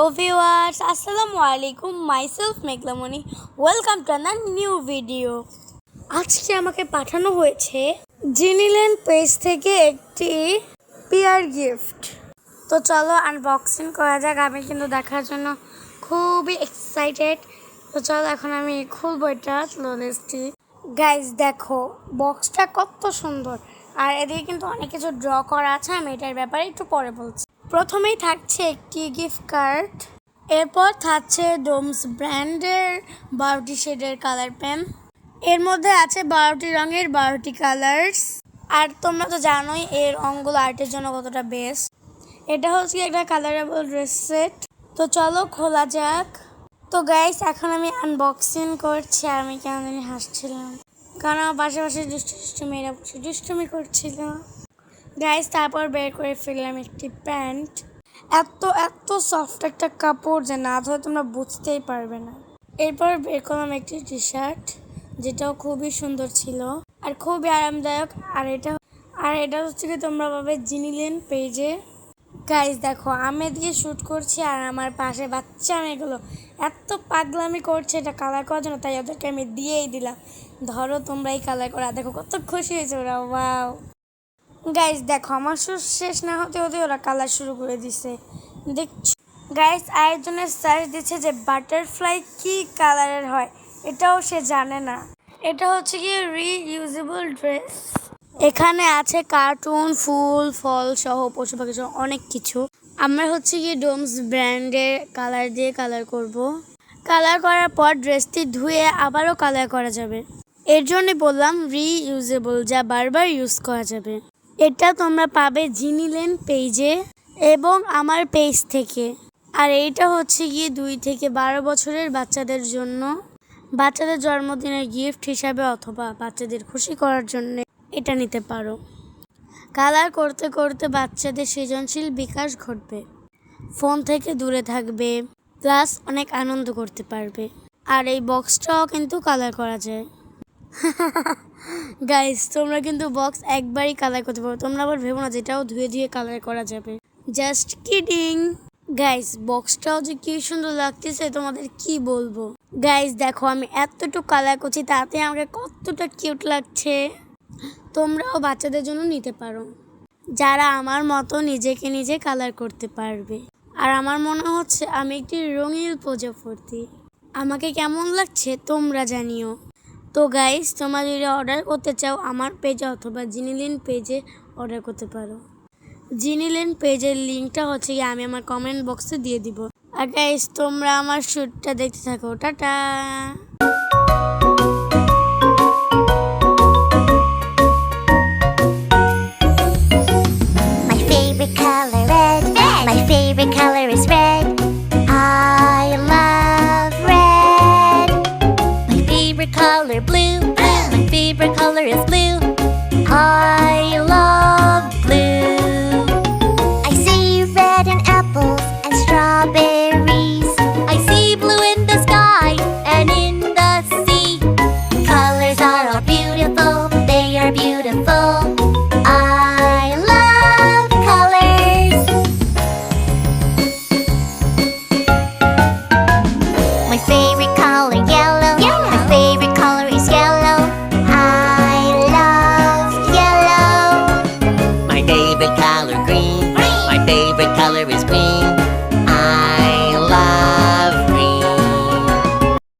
Hello viewers আসসালামু আলাইকুম myself Meghlamani welcome to another new video আজকে আমাকে পাঠানো হয়েছে জিনিল্যান্ড পেজ থেকে একটি পিয়ার গিফট। তো চলো আনবক্সিং করা যাক। আমি কিন্তু দেখার জন্য খুবই এক্সাইটেড তো চলো এখন আমি খুলবো এটা স্লোনেসটি গাইজ দেখো বক্সটা কত সুন্দর। আর এদিকে কিন্তু অনেক কিছু ড্র করা আছে। আমি এটার ব্যাপারে একটু পরে বলছি। প্রথমেই থাকছে একটি গিফট কার্ড এরপর থাকছে ডোমস ব্র্যান্ডের বারোটি শেডের কালার পেন এর মধ্যে আছে বারোটি রঙের বারোটি কালার্স আর তোমরা তো জানোই এর রঙগুলো আর্টের জন্য কতটা বেস্ট এটা হচ্ছে একটা কালারেবল ড্রেস সেট তো চলো খোলা যাক। তো গাইস এখন আমি আনবক্সিং করছি, আর আমি কেন জানি হাসছিলাম। কারণ আমার পাশাপাশি দুষ্টু দুষ্টু মেয়েরা দুষ্টুমি করছিল। গাইস তারপর বের করে ফেললাম একটি প্যান্ট। এত এত সফট একটা কাপড় যে না ধরে তোমরা বুঝতেই পারবে না। এরপর বের করলাম একটি টি শার্ট যেটাও খুবই সুন্দর ছিল আর খুবই আরামদায়ক। আর এটা আর এটা হচ্ছে কি তোমরা পাবে জিনিলেন পেজে। গাইজ দেখো, আমি এদিকে শ্যুট করছি আর আমার পাশে বাচ্চা মেয়েগুলো। এত পাগলামি করছে এটা কালার করার জন্য, তাই ওদেরকে আমি দিয়েই দিলাম। ধরো তোমরা এই কালার করা দেখো কত খুশি হয়েছে ওরা ওয়াও গাইজ দেখো, আমার শ্যুট শেষ না হতে হতে ওরা কালার শুরু করে দিছে। দেখছ? গাইজ আরেকজনের সার্চ দিচ্ছে যে বাটারফ্লাই কি কালারের হয়, এটাও সে জানে না। এটা হচ্ছে কি রিইউজেবল ড্রেস এখানে আছে কার্টুন ফুল, ফল সহ পশু পাখি সহ অনেক কিছু। আমরা হচ্ছে কি ডোমস ব্র্যান্ডের কালার দিয়ে কালার করব। কালার করার পর ড্রেসটি ধুয়ে আবারও কালার করা যাবে। এর জন্যই বললাম রিইউজেবল যা বারবার ইউজ করা যাবে। এটা তোমরা পাবে জিনিলেন পেজে এবং আমার পেজ থেকে। আর এইটা হচ্ছে গিয়ে দুই থেকে বারো বছরের বাচ্চাদের জন্য। বাচ্চাদের জন্মদিনের গিফট হিসাবে অথবা বাচ্চাদের খুশি করার জন্য এটা নিতে পারো। কালার করতে করতে বাচ্চাদের সৃজনশীল বিকাশ ঘটবে। ফোন থেকে দূরে থাকবে, প্লাস অনেক আনন্দ করতে পারবে। আর এই বক্সটাও কিন্তু কালার করা যায়। গাইস তোমরা কিন্তু বক্স একবারই কালার করতে পারো। তোমরা আবার ভেবো না যেটাও ধুয়ে ধুয়ে কালার করা যাবে। জাস্ট কিডিং গাইস বক্সটাও যে কি সুন্দর লাগতেছে, তোমাদের কি বলব? গাইস দেখো, আমি এতটুকু কালার করছি, তাতে আমাকে কতটা কিউট লাগছে। তোমরাও বাচ্চাদের জন্য নিতে পারো। যারা আমার মতো নিজেকে নিজে কালার করতে পারবে। আর আমার মনে হচ্ছে আমি একটি রঙিন প্রজাপতি আমাকে কেমন লাগছে তোমরা জানিও। তো গাইস তোমরা যদি অর্ডার করতে চাও আমার পেজে অথবা জিনিলিন পেজে অর্ডার করতে পারো। জিনিলিন পেজের লিঙ্কটা হচ্ছে গিয়ে আমি আমার কমেন্ট বক্সে দিয়ে দিব। আর গাইস তোমরা আমার শ্যুটটা দেখতে থাকো। Tata! My favorite color color blue. blue. My favorite color is blue. I color green. green. My favorite color is green.